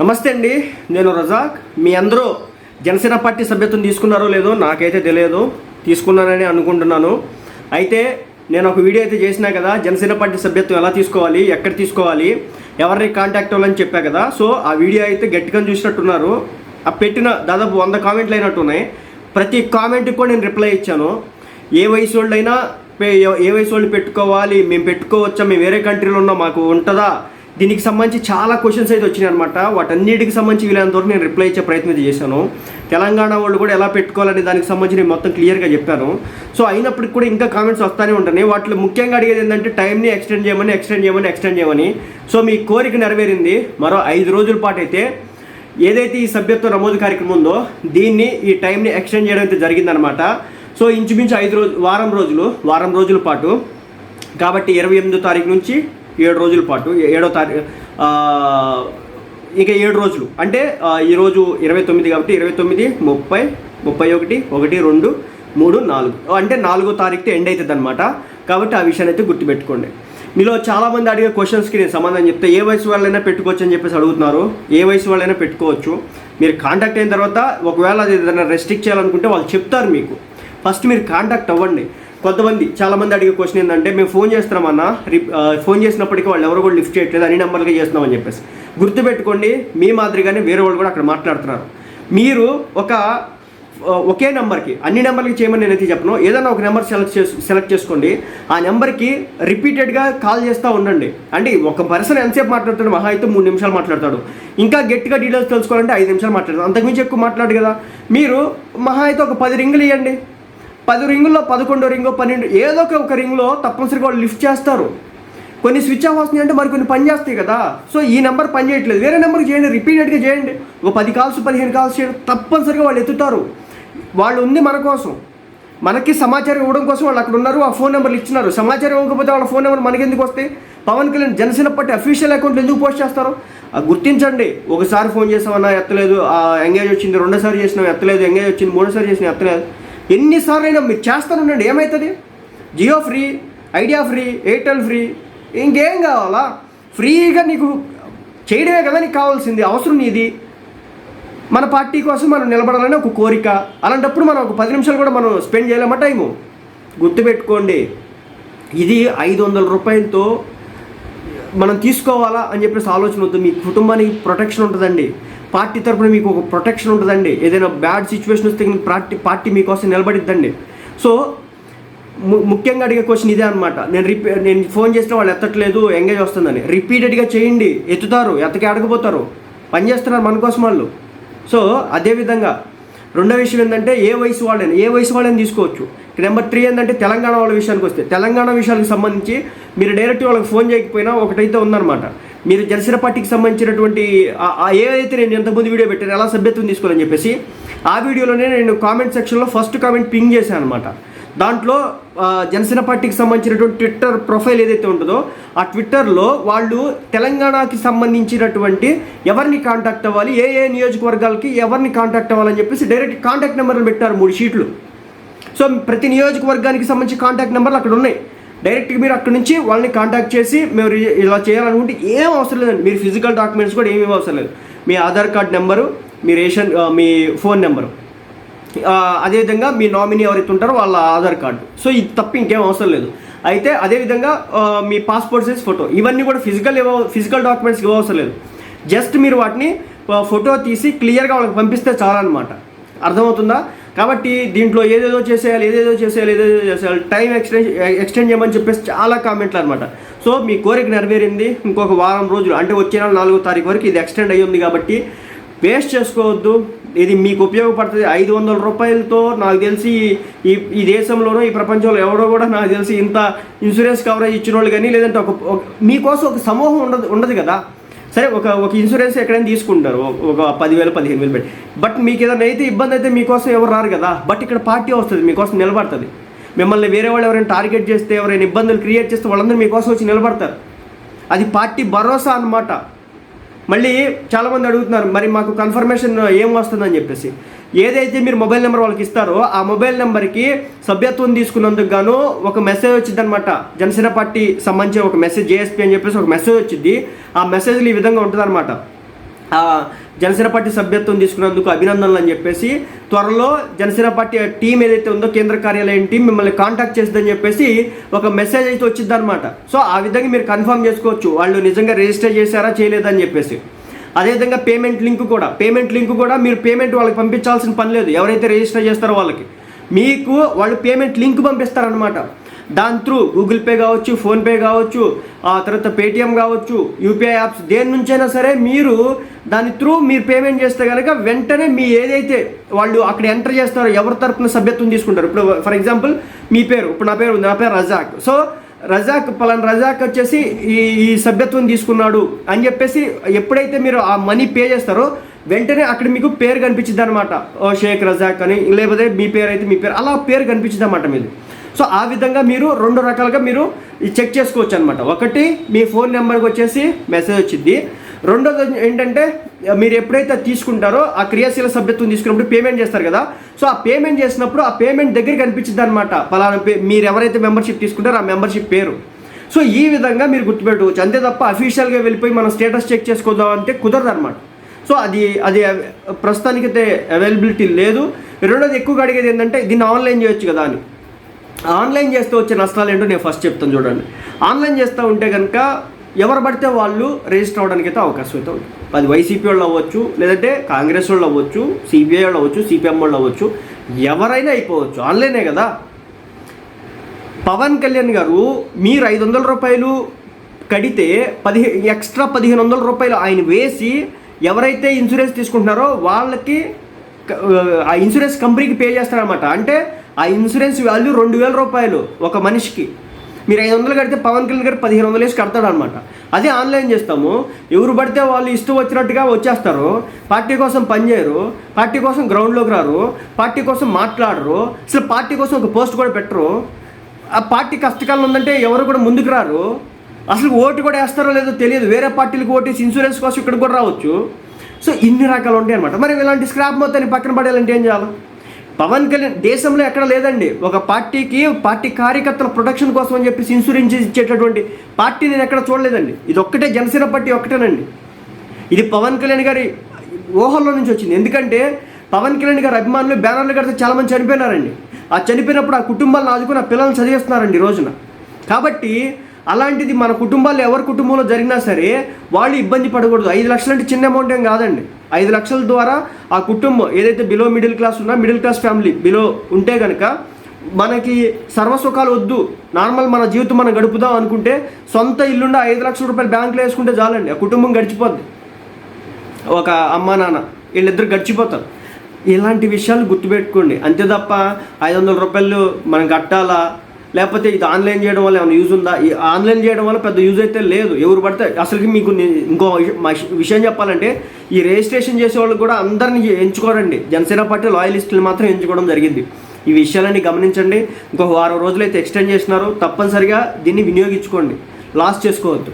నమస్తే అండి నేను రజాక్. మీ అందరూ జనసేన పార్టీ సభ్యత్వం తీసుకున్నారో లేదో నాకైతే తెలియదు. తీసుకున్నానని అనుకుంటున్నాను. అయితే నేను ఒక వీడియో అయితే చేసినా కదా జనసేన పార్టీ సభ్యత్వం ఎలా తీసుకోవాలి ఎక్కడ తీసుకోవాలి ఎవరిని కాంటాక్ట్ అవ్వాలని చెప్పా కదా. సో ఆ వీడియో అయితే గట్టిగా చూసినట్టున్నారు. ఆ పెట్టిన దాదాపు వంద కామెంట్లు అయినట్టు ఉన్నాయి. ప్రతి కామెంట్కి కూడా నేను రిప్లై ఇచ్చాను. ఏ వయసు వాళ్ళైనా పే- ఏ వయసు వాళ్ళు పెట్టుకోవాలి మేము పెట్టుకోవచ్చా మేము వేరే కంట్రీలో ఉన్నాం మాకు ఉంటుందా దీనికి సంబంధించి చాలా క్వశ్చన్స్ అయితే వచ్చినాయి అనమాట వాటన్నిటికి సంబంధించి వీలైనంత వరకు నేను రిప్లై ఇచ్చే ప్రయత్నం చేశాను. తెలంగాణ వాళ్ళు కూడా ఎలా పెట్టుకోవాలని దానికి సంబంధించి నేను మొత్తం క్లియర్గా చెప్పాను. సో అయినప్పటికి కూడా ఇంకా కామెంట్స్ వస్తూనే ఉంటాయి వాటిలో ముఖ్యంగా అడిగేది ఏంటంటే టైంని ఎక్స్టెండ్ చేయమని ఎక్స్టెండ్ చేయమని ఎక్స్టెండ్ చేయమని. సో మీ కోరిక నెరవేరింది. మరో ఐదు రోజుల పాటు అయితే ఏదైతే ఈ సభ్యత్వ నమోదు కార్యక్రమం ఉందో దీన్ని ఈ టైంని ఎక్స్టెండ్ చేయడం అయితే జరిగిందనమాట సో ఇంచుమించు ఐదు రోజు వారం రోజులు వారం రోజుల పాటు. కాబట్టి ఇరవై ఎనిమిదో తారీఖు నుంచి ఏడు రోజుల పాటు ఏడో తారీఖు ఇక ఏడు రోజులు. అంటే ఈరోజు ఇరవై తొమ్మిది కాబట్టి ఇరవై తొమ్మిది ముప్పై ముప్పై ఒకటి ఒకటి రెండు మూడు నాలుగు. అంటే నాలుగో తారీఖుతో ఎండ్ అవుతుంది అనమాట కాబట్టి ఆ విషయాన్ని అయితే గుర్తుపెట్టుకోండి. మీలో చాలామంది అడిగే క్వశ్చన్స్కి నేను సమాధానం చెప్తే ఏ వయసు వాళ్ళైనా పెట్టుకోవచ్చు అని చెప్పేసి అడుగుతున్నారు. ఏ వయసు వాళ్ళైనా పెట్టుకోవచ్చు. మీరు కాంటాక్ట్ అయిన తర్వాత ఒకవేళ అది ఏదైనా రెస్ట్రిక్ట్ చేయాలనుకుంటే వాళ్ళు చెప్తారు మీకు. ఫస్ట్ మీరు కాంటాక్ట్ అవ్వండి. కొంతమంది చాలామంది అడిగే క్వశ్చన్ ఏంటంటే మేము ఫోన్ చేస్తున్నామన్నా రి- ఫోన్ చేసినప్పటికీ వాళ్ళు ఎవరు కూడా లిఫ్ట్ చేయట్లేదు అన్ని నెంబర్లుగా చేస్తున్నామని చెప్పేసి. గుర్తుపెట్టుకోండి మీ మాదిరిగానే వేరే వాళ్ళు కూడా అక్కడ మాట్లాడుతున్నారు. మీరు ఒక ఒకే నెంబర్కి అన్ని నెంబర్లకి చేయమని నేనైతే చెప్పను ఏదైనా ఒక నెంబర్ సెలెక్ట్ చేసు సెలెక్ట్ చేసుకోండి ఆ నెంబర్కి రిపీటెడ్గా కాల్ చేస్తూ ఉండండి. అంటే ఒక పర్సన్ ఎంతసేపు మాట్లాడుతాడు మహా అయితే మూడు నిమిషాలు మాట్లాడతాడు. ఇంకా గట్టిగా డీటెయిల్స్ తెలుసుకోవాలంటే ఐదు నిమిషాలు మాట్లాడతాడు. అంతకుమించి ఎక్కువ మాట్లాడు కదా. మీరు మహా అయితే ఒక పది రింగులు ఇవ్వండి పది రింగుల్లో పదకొండో రింగో పన్నెండు ఏదో ఒక ఒక రింగ్లో తప్పనిసరిగా వాళ్ళు లిఫ్ట్ చేస్తారు. కొన్ని స్విచ్ ఆఫ్ వస్తున్నాయి అంటే మరి కొన్ని పని చేస్తాయి కదా. సో ఈ నెంబర్ పని చేయట్లేదు. వేరే నెంబర్కి చేయండి రిపీటెడ్గా చేయండి. ఒక పది కాల్స్ పదిహేను కాల్స్ చేయండి తప్పనిసరిగా వాళ్ళు ఎత్తుతారు. వాళ్ళు ఉంది మన కోసం. మనకి సమాచారం ఇవ్వడం కోసం వాళ్ళు అక్కడ ఉన్నారు ఆ ఫోన్ నెంబర్లు ఇచ్చినారు. సమాచారం ఇవ్వకపోతే వాళ్ళ ఫోన్ నెంబర్ మనకి ఎందుకు వస్తాయి? పవన్ కళ్యాణ్ జనసేన పార్టీ అఫీషియల్ అకౌంట్లు ఎందుకు పోస్ట్ చేస్తారు? గుర్తించండి. ఒకసారి ఫోన్ చేసామన్నా ఎత్తలేదు. ఆ ఎంగేజ్ వచ్చింది రెండోసారి చేసినాం ఎత్తలేదు. ఎంగేజ్ వచ్చింది మూడోసారి చేసినా ఎత్తలేదు. ఎన్నిసార్లు అయినా మీరు చేస్తాను ఉండండి ఏమవుతుంది Jio free Idea free Airtel free ఇంకేం కావాలా? ఫ్రీగా నీకు చేయడమే కదా నీకు కావాల్సింది అవసరం నీది. మన పార్టీ కోసం మనం నిలబడాలని ఒక కోరిక. అలాంటప్పుడు మనం ఒక పది నిమిషాలు కూడా మనం స్పెండ్ చేయలేమా టైము? గుర్తుపెట్టుకోండి ఇది ఐదు వందల రూపాయలతో మనం తీసుకోవాలా అని చెప్పేసి ఆలోచన వద్దు. మీ కుటుంబానికి ప్రొటెక్షన్ ఉంటుందండి. పార్టీ తరపున మీకు ఒక ప్రొటెక్షన్ ఉంటుందండి. ఏదైనా బ్యాడ్ సిచ్యువేషన్ వస్తే పార్టీ పార్టీ మీకోసం నిలబడిద్దండి. సో ము- ముఖ్యంగా అడిగే క్వశ్చన్ ఇదే అనమాట నేను రిపీ నేను ఫోన్ చేస్తే వాళ్ళు ఎత్తట్లేదు ఎంగేజ్ వస్తుందని. రిపీటెడ్గా చేయండి. ఎత్తుతారు ఎత్తకి అడగపోతారు పని చేస్తున్నారు మన కోసం వాళ్ళు. సో అదేవిధంగా రెండో విషయం ఏంటంటే ఏ వయసు వాళ్ళని ఏ వయసు వాళ్ళని తీసుకోవచ్చు? నెంబర్ త్రీ ఏంటంటే తెలంగాణ వాళ్ళ విషయానికి వస్తే తెలంగాణ విషయాలకు సంబంధించి మీరు డైరెక్ట్ వాళ్ళకి ఫోన్ చేయకపోయినా ఒకటైతే ఉందన్నమాట. మీరు జనసేన పార్టీకి సంబంధించినటువంటి ఏదైతే నేను ఎంతమంది వీడియో పెట్టాను ఎలా సభ్యత్వం తీసుకోవాలని చెప్పేసి ఆ వీడియోలోనే నేను కామెంట్ సెక్షన్లో ఫస్ట్ కామెంట్ పింగ్ చేశాను అనమాట దాంట్లో జనసేన పార్టీకి సంబంధించినటువంటి ట్విట్టర్ ప్రొఫైల్ ఏదైతే ఉంటుందో ఆ ట్విట్టర్లో వాళ్ళు తెలంగాణకి సంబంధించినటువంటి ఎవరిని కాంటాక్ట్ అవ్వాలి ఏ ఏ నియోజకవర్గాలకి ఎవరిని కాంటాక్ట్ అవ్వాలని చెప్పేసి డైరెక్ట్ కాంటాక్ట్ నెంబర్లు పెట్టారు మూడు షీట్లు. సో ప్రతి నియోజకవర్గానికి సంబంధించి కాంటాక్ట్ నెంబర్లు అక్కడ ఉన్నాయి. డైరెక్ట్గా మీరు అక్కడ నుంచి వాళ్ళని కాంటాక్ట్ చేసి మేము ఇలా చేయాలనుకుంటే ఏం అవసరం లేదండి. మీరు ఫిజికల్ డాక్యుమెంట్స్ కూడా ఏమీ అవసరం లేదు. మీ ఆధార్ కార్డ్ నెంబరు మీ రేషన్ మీ ఫోన్ నెంబరు. అదేవిధంగా మీ నామినీ ఎవరైతే ఉంటారో వాళ్ళ ఆధార్ కార్డు. సో ఇది తప్ప ఇంకేం అవసరం లేదు. అయితే అదేవిధంగా మీ పాస్పోర్ట్ సైజ్ ఫోటో. ఇవన్నీ కూడా ఫిజికల్ ఇవ్వ ఫిజికల్ డాక్యుమెంట్స్ ఇవ్వవసరం లేదు. జస్ట్ మీరు వాటిని ఫోటో తీసి క్లియర్గా వాళ్ళకి పంపిస్తే చాలన్నమాట. అర్థమవుతుందా? కాబట్టి దీంట్లో ఏదేదో చేసేయాలి ఏదేదో చేసేయాలి ఏదేదో చేసేయాలి. టైం ఎక్స్టెండ్ ఎక్స్టెండ్ చేయమని చెప్పేసి చాలా కామెంట్లు అనమాట సో మీ కోరిక నెరవేరింది. ఇంకొక వారం రోజులు అంటే వచ్చే నెల నాలుగో తారీఖు వరకు ఇది ఎక్స్టెండ్ అయ్యి ఉంది కాబట్టి వేస్ట్ చేసుకోవద్దు. ఇది మీకు ఉపయోగపడుతుంది. ఐదు వందల రూపాయలతో నాకు తెలిసి ఈ ఈ దేశంలోనూ ఈ ప్రపంచంలో ఎవరో కూడా నాకు తెలిసి ఇంత ఇన్సూరెన్స్ కవరేజ్ ఇచ్చిన వాళ్ళు కానీ లేదంటే ఒక- మీకోసం ఒక సమూహం ఉండదు ఉండదు కదా. సరే ఒక ఒక ఇన్సూరెన్స్ ఎక్కడైనా తీసుకుంటారు. ఒక- పదివేలు పదిహేను వేలు పెట్టి. బట్ మీకు ఏదైనా అయితే ఇబ్బంది అయితే మీకోసం ఎవరు రారు కదా. బట్ ఇక్కడ పార్టీ వస్తుంది మీకోసం నిలబడుతుంది. మిమ్మల్ని వేరే వాళ్ళు ఎవరైనా టార్గెట్ చేస్తే ఎవరైనా ఇబ్బందులు క్రియేట్ చేస్తే వాళ్ళందరూ మీకోసం వచ్చి నిలబడతారు. అది పార్టీ భరోసా అన్నమాట. మళ్ళీ చాలామంది అడుగుతున్నారు మరి మాకు కన్ఫర్మేషన్ ఏం వస్తుందని చెప్పేసి. ఏదైతే మీరు మొబైల్ నెంబర్ వాళ్ళకి ఇస్తారో ఆ మొబైల్ నెంబర్కి సభ్యత్వం తీసుకున్నందుకు గాను ఒక మెసేజ్ వచ్చింది అనమాట జనసేన పార్టీ సంబంధించిన ఒక మెసేజ్ జేఎస్పీ అని చెప్పేసి ఒక మెసేజ్ వచ్చింది. ఆ మెసేజ్లు ఈ విధంగా ఉంటుంది జనసేన పార్టీ సభ్యత్వం తీసుకున్నందుకు అభినందనలు అని చెప్పేసి త్వరలో జనసేన పార్టీ టీం ఏదైతే ఉందో కేంద్ర కార్యాలయం టీం మిమ్మల్ని కాంటాక్ట్ చేస్తుందని చెప్పేసి ఒక మెసేజ్ అయితే వచ్చింది అనమాట సో ఆ విధంగా మీరు కన్ఫర్మ్ చేసుకోవచ్చు వాళ్ళు నిజంగా రిజిస్టర్ చేశారా చేయలేదని చెప్పేసి. అదేవిధంగా పేమెంట్ లింక్ కూడా పేమెంట్ లింక్ కూడా మీరు పేమెంట్ వాళ్ళకి పంపించాల్సిన పని లేదు. ఎవరైతే రిజిస్టర్ చేస్తారో వాళ్ళకి. మీకు వాళ్ళు పేమెంట్ లింక్ పంపిస్తారనమాట దాని త్రూ గూగుల్ పే కావచ్చు ఫోన్పే కావచ్చు ఆ తర్వాత పేటిఎం కావచ్చు యూపీఐ యాప్స్ దేని నుంచైనా సరే మీరు దాని త్రూ మీరు పేమెంట్ చేస్తే కనుక వెంటనే మీ ఏదైతే వాళ్ళు అక్కడ ఎంటర్ చేస్తారో ఎవరి తరపున సభ్యత్వం తీసుకుంటారు. ఇప్పుడు ఫర్ ఎగ్జాంపుల్ మీ పేరు ఇప్పుడు నా పేరు ఉంది నా పేరు రజాక్. సో రజాక్ పలాన్ రజాక్ వచ్చేసి ఈ ఈ సభ్యత్వం తీసుకున్నాడు అని చెప్పేసి ఎప్పుడైతే మీరు ఆ మనీ పే చేస్తారో వెంటనే అక్కడ మీకు పేరు కనిపించింది అనమాట ఓ షేక్ రజాక్ అని లేకపోతే మీ పేరు అయితే మీ పేరు అలా పేరు కనిపించింది అనమాట మీరు సో ఆ విధంగా మీరు రెండు రకాలుగా మీరు చెక్ చేసుకోవచ్చు అనమాట ఒకటి మీ ఫోన్ నెంబర్కి వచ్చేసి మెసేజ్ వచ్చింది. రెండోది ఏంటంటే మీరు ఎప్పుడైతే తీసుకుంటారో ఆ క్రియాశీల సభ్యత్వం తీసుకున్నప్పుడు పేమెంట్ చేస్తారు కదా. సో ఆ పేమెంట్ చేసినప్పుడు ఆ పేమెంట్ దగ్గర కనిపించింది అనమాట పలానా పే మీరు ఎవరైతే మెంబర్షిప్ తీసుకుంటారో ఆ మెంబర్షిప్ పేరు. సో ఈ విధంగా మీరు గుర్తుపెట్టుకోవచ్చు. అంతే తప్ప అఫీషియల్గా వెళ్ళిపోయి మనం స్టేటస్ చెక్ చేసుకోదాం అంటే కుదరదు అనమాట సో అది అది ప్రస్తుతానికైతే అవైలబిలిటీ లేదు. రెండోది ఎక్కువగా అడిగేది ఏంటంటే దీన్ని ఆన్లైన్ చేయొచ్చు కదా అని. ఆన్లైన్ చేస్తే వచ్చే నష్టాలు ఏంటో నేను ఫస్ట్ చెప్తాను చూడండి. ఆన్లైన్ చేస్తూ ఉంటే కనుక ఎవరు పడితే వాళ్ళు రిజిస్టర్ అవ్వడానికి అయితే అవకాశం అయితే ఉంది అది వైసీపీ వాళ్ళు అవ్వచ్చు లేదంటే కాంగ్రెస్ వాళ్ళు అవ్వచ్చు సిబిఐ వాళ్ళు అవ్వచ్చు సిపిఎం వాళ్ళు అవ్వచ్చు ఎవరైనా అయిపోవచ్చు. ఆన్లైనే కదా. పవన్ కళ్యాణ్ గారు మీరు ఐదు వందల రూపాయలు కడితే పదిహే ఎక్స్ట్రా పదిహేను వందల రూపాయలు ఆయన వేసి ఎవరైతే ఇన్సూరెన్స్ తీసుకుంటున్నారో వాళ్ళకి ఆ ఇన్సూరెన్స్ కంపెనీకి పే చేస్తారనమాట అంటే ఆ ఇన్సూరెన్స్ వాల్యూ రెండు వేల రూపాయలు ఒక మనిషికి. మీరు ఐదు వందలు కడితే పవన్ కళ్యాణ్ గారు పదిహేను వందలు వేసి కడతాడు అనమాట అదే ఆన్లైన్ చేస్తాము. ఎవరు పడితే వాళ్ళు ఇష్టం వచ్చినట్టుగా వచ్చేస్తారు. పార్టీ కోసం పనిచేయరు పార్టీ కోసం గ్రౌండ్లోకి రారు. పార్టీ కోసం మాట్లాడరు. అసలు పార్టీ కోసం ఒక పోస్ట్ కూడా పెట్టరు. ఆ పార్టీ కష్టకాలం ఉందంటే ఎవరు కూడా ముందుకు రారు. అసలు ఓటు కూడా వేస్తారో లేదో తెలియదు. వేరే పార్టీలకు ఓటేసి ఇన్సూరెన్స్ కోసం ఇక్కడ కూడా రావచ్చు. సో ఇన్ని రకాలు ఉంటాయి అనమాట మరి ఇలాంటి స్క్రాప్ మొత్తాన్ని పక్కన పడేయాలంటే ఏం చేయాలి? పవన్ కళ్యాణ్ దేశంలో ఎక్కడ లేదండి. ఒక పార్టీకి పార్టీ కార్యకర్తల ప్రొటెక్షన్ కోసం అని చెప్పేసి ఇన్సూరెన్స్ ఇచ్చేటటువంటి పార్టీ నేను ఎక్కడ చూడలేదండి. ఇది ఒక్కటే జనసేన పార్టీ ఒక్కటేనండి. ఇది పవన్ కళ్యాణ్ గారి ఊహల్లో నుంచి వచ్చింది. ఎందుకంటే పవన్ కళ్యాణ్ గారి అభిమానులు బ్యానర్లు కడితే చాలామంది చనిపోయినారండి. ఆ చనిపోయినప్పుడు ఆ కుటుంబాలను ఆదుకుని ఆ పిల్లల్ని చదివిస్తున్నారండి ఈ రోజున. కాబట్టి అలాంటిది మన కుటుంబాల్లో ఎవరి కుటుంబంలో జరిగినా సరే వాళ్ళు ఇబ్బంది పడకూడదు. ఐదు లక్షలు అంటే చిన్న అమౌంట్ ఏం కాదండి. ఐదు లక్షల ద్వారా ఆ కుటుంబం ఏదైతే బిలో మిడిల్ క్లాస్ ఉన్నా మిడిల్ క్లాస్ ఫ్యామిలీ బిలో ఉంటే కనుక మనకి సర్వసుఖాలు వద్దు. నార్మల్ మన జీవితం మనం గడుపుదాం అనుకుంటే సొంత ఇల్లుండి ఐదు లక్షల రూపాయలు బ్యాంకులో వేసుకుంటే చాలండి. ఆ కుటుంబం గడిచిపోద్ది. ఒక అమ్మ నాన్న వీళ్ళిద్దరు గడిచిపోతారు. ఇలాంటి విషయాలు గుర్తుపెట్టుకోండి. అంతే తప్ప ఐదు వందల రూపాయలు మనం కట్టాలా? లేకపోతే ఇది ఆన్లైన్ చేయడం వల్ల ఏమైనా యూజ్ ఉందా? ఈ ఆన్లైన్ చేయడం వల్ల పెద్ద యూజ్ అయితే లేదు. ఎవరు పడితే అసలుకి మీకు ఇంకో విషయం చెప్పాలంటే ఈ రిజిస్ట్రేషన్ చేసే వాళ్ళు కూడా అందరినీ ఎంచుకోరండి. జనసేన పార్టీ లాయలిస్టులు మాత్రం ఎంచుకోవడం జరిగింది. ఈ విషయాలన్నీ గమనించండి. ఇంకొక వారం రోజులైతే ఎక్స్టెండ్ చేసినారు తప్పనిసరిగా దీన్ని వినియోగించుకోండి. లాస్ చేసుకోవద్దు.